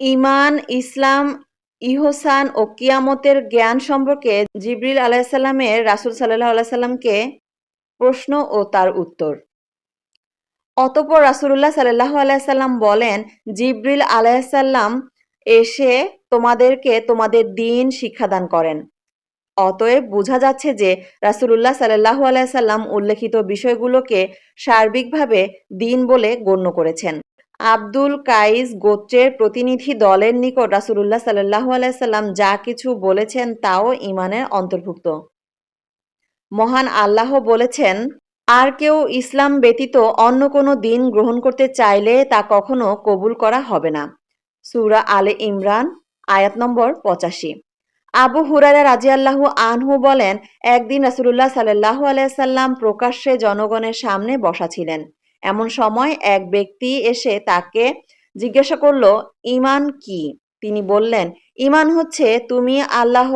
ঈমান, ইসলাম, ইহসান ও কিয়ামতের জ্ঞান সম্পর্কে জিবরিল আলাইহিসসালামের রাসূল সাল্লাহ আলাইহি সাল্লামকে প্রশ্ন ও তার উত্তর। অতঃপর রাসূলুল্লাহ সাল্লাল্লাহু আলাইহি সাল্লাম বলেন, জিবরিল আলাইহিসসালাম এসে তোমাদেরকে তোমাদের দিন শিক্ষাদান করেন। অতএব বোঝা যাচ্ছে যে রাসূলুল্লাহ সাল্লাল্লাহু আলাইহি সাল্লাম উল্লেখিত বিষয়গুলোকে সার্বিকভাবে দিন বলে গণ্য করেছেন। আবদুল কাইস গোত্রের প্রতিনিধি দলের নিকট রাসূলুল্লাহ সাল্লাল্লাহু আলাইহি সাল্লাম যা কিছু বলেছেন তাও ঈমানের অন্তর্ভুক্ত। মহান আল্লাহ বলেছেন, আর কেউ ইসলাম ব্যতীত অন্য কোনো দিন গ্রহণ করতে চাইলে তা কখনো কবুল করা হবে না। সুরা আলে ইমরান আয়াত নম্বর পঁচাশি। আবু হুরায়রা রাদিয়াল্লাহু আনহু বলেন, একদিন রাসূলুল্লাহ সাল্লাল্লাহু আলাইহি সাল্লাম প্রকাশ্যে জনগণের সামনে বসা ছিলেন। এমন সময় এক ব্যক্তি এসে তাকে জিজ্ঞাসা করল ইমান কি? তিনি বললেন, ইমান হচ্ছে তুমি আল্লাহ,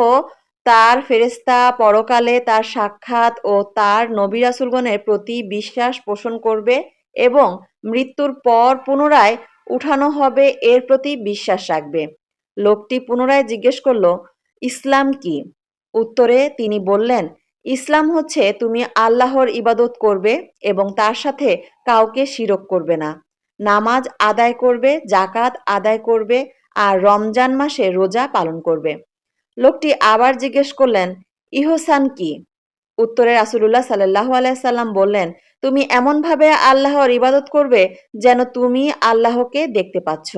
তার ফেরেশতা, পরকালে তার সাক্ষাৎ ও তার নবী রাসূলগণের প্রতি বিশ্বাস পোষণ করবে এবং মৃত্যুর পর পুনরায় উঠানো হবে এর প্রতি বিশ্বাস রাখবে। লোকটি পুনরায় জিজ্ঞেস করল, ইসলাম কি? উত্তরে তিনি বললেন, ইসলাম হচ্ছে তুমি আল্লাহর ইবাদত করবে এবং তার সাথে কাউকে শিরক করবে না। নামাজ আদায় করবে, জাকাত আদায় করবে আর রমজান মাসে রোজা পালন করবে। লোকটি আবার জিজ্ঞেস করলেন, ইহসান কি? উত্তরে রাসূলুল্লাহ সাল্লাল্লাহু আলাইহি সাল্লাম বললেন, তুমি এমনভাবে আল্লাহর ইবাদত করবে যেন তুমি আল্লাহকে দেখতে পাচ্ছ।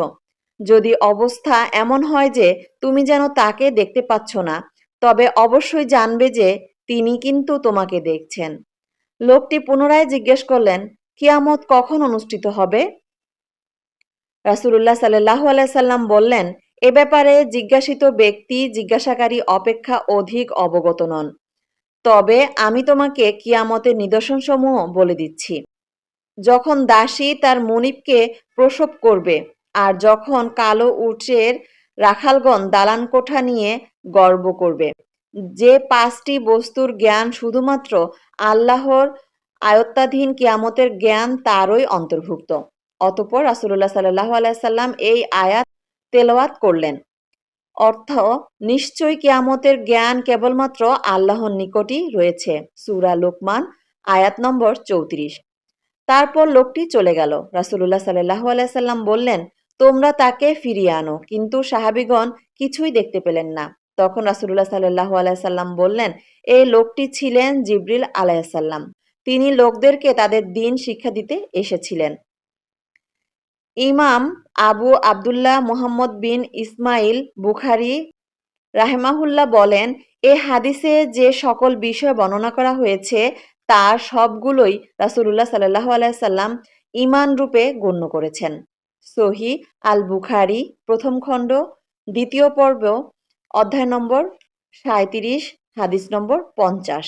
যদি অবস্থা এমন হয় যে তুমি যেন তাকে দেখতে পাচ্ছ না, তবে অবশ্যই জানবে যে তিনি কিন্তু তোমাকে দেখছেন। লোকটি পুনরায় জিজ্ঞেস করলেন, কিয়ামত কখন অনুষ্ঠিত হবে? রাসূলুল্লাহ সাল্লাল্লাহু আলাইহি সাল্লাম বললেন, এ ব্যাপারে জিজ্ঞাসিত ব্যক্তি জিজ্ঞাসাকারী অপেক্ষা অধিক অবগত নন। তবে আমি তোমাকে কিয়ামতের নিদর্শনসমূহ বলে দিচ্ছি। যখন দাসী তার মনিবকে প্রসব করবে আর যখন কালো উটের রাখালগণ দালান কোঠা নিয়ে গর্ব করবে। যে পাঁচটি বস্তুর জ্ঞান শুধুমাত্র আল্লাহর আয়ত্তাধীন কিয়ামতের জ্ঞান তারই অন্তর্ভুক্ত। অতঃপর রাসূলুল্লাহ সাল্লাল্লাহু আলাইহি সাল্লাম এই আয়াত তেলাওয়াত করলেন। অর্থ নিশ্চয়ই কিয়ামতের জ্ঞান কেবলমাত্র আল্লাহর নিকটই রয়েছে। সুরা লোকমান আয়াত নম্বর চৌত্রিশ। তারপর লোকটি চলে গেল। রাসুল্লাহ সাল্লাল্লাহু আলাইহি সাল্লাম বললেন, তোমরা তাকে ফিরিয়ে আনো। কিন্তু সাহাবিগণ কিছুই দেখতে পেলেন না। তখন রাসূলুল্লাহ সাল্লাল্লাহু আলাইহি সাল্লাম বললেন, এই লোকটি ছিলেন জিবরিল আলাইহিস সালাম। তিনি লোকদেরকে তাদের দ্বীন শিক্ষা দিতে এসেছিলেন। ইমাম আবু আবদুল্লাহ মুহাম্মদ বিন ইসমাইল বুখারী রাহিমাহুল্লাহ বলেন, এ হাদিসে যে সকল বিষয় বর্ণনা করা হয়েছে তার সবগুলোই রাসূলুল্লাহ সাল্লাহ আলাইহি সাল্লাম ঈমান রূপে গণ্য করেছেন। সহি আল বুখারি প্রথম খণ্ড দ্বিতীয় পর্ব অধ্যায় নম্বর সাঁত্রিশ হাদিস নম্বর পঞ্চাশ।